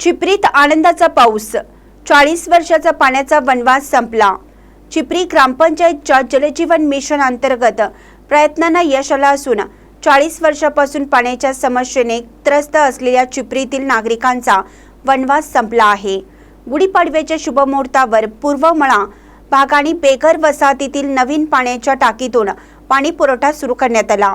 चिपरीत आनंदाचा पाऊस. चाळीस वर्षाचा पाण्याचा वनवास संपला. चिपरी ग्रामपंचायतच्या जलजीवन मिशन अंतर्गत प्रयत्नांना यश आलं असून चाळीस वर्षापासून पाण्याच्या समस्येने त्रस्त असलेल्या चिपरीतील नागरिकांचा वनवास संपला आहे. गुढीपाडव्याच्या शुभमुहूर्तावर पूर्वमळा भाग आणि बेघर वसाहतीतील नवीन पाण्याच्या टाकीतून पाणी पुरवठा सुरू करण्यात आला.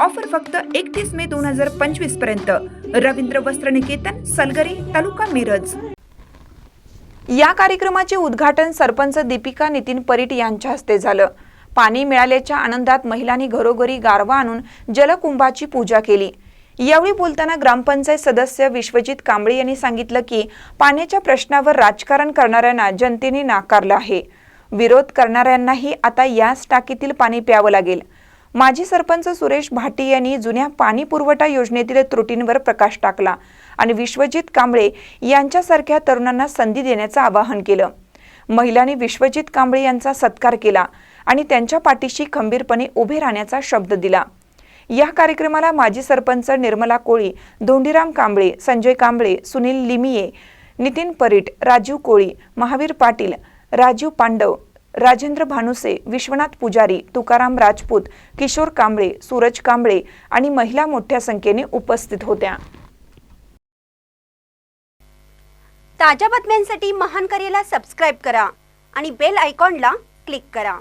ऑफर फक्त एकतीस मे दोन हजार पंचवीसपर्यंत. रवींद्र वस्त्र निकेतन सलगरी तालुका मिरज. या कार्यक्रमाचे उद्घाटन सरपंच दीपिका नितीन परीट यांच्या हस्ते झालं. पाणी मिळाल्याच्या आनंदात महिलांनी घरोघरी गारवा आणून जलकुंभाची पूजा केली. यावेळी बोलताना ग्रामपंचायत सदस्य विश्वजित कांबळे यांनी सांगितलं की पाण्याच्या प्रश्नावर राजकारण करणाऱ्यांना जनतेने नाकारलं आहे. विरोध करणाऱ्यांनाही आता याच टाकीतील पाणी प्यावं लागेल. माजी सरपंच सुरेश भाटी यांनी जुन्या पाणी पुरवठा योजनेतील त्रुटींवर प्रकाश टाकला आणि विश्वजित कांबळे यांच्यासारख्या तरुणांना संधी देण्याचं आवाहन केलं. महिलांनी विश्वजित कांबळे यांचा सत्कार केला आणि त्यांच्या पाठीशी खंबीरपणे उभे राहण्याचा शब्द दिला. या कार्यक्रमाला माजी सरपंच निर्मला कोळी धोंडीराम कांबळे संजय कांबळे सुनील लिमिये नितीन परीट राजीव कोळी महावीर पाटील राजीव पांडव राजेंद्र भानुसे विश्वनाथ पुजारी तुकाराम राजपूत किशोर कांबळे सूरज कांबळे आणि महिला मोठ्या संख्येने उपस्थित होत्या. ताज्या बातम्यांसाठी महान करेला सबस्क्राईब करा आणि बेल आयकॉनला क्लिक करा.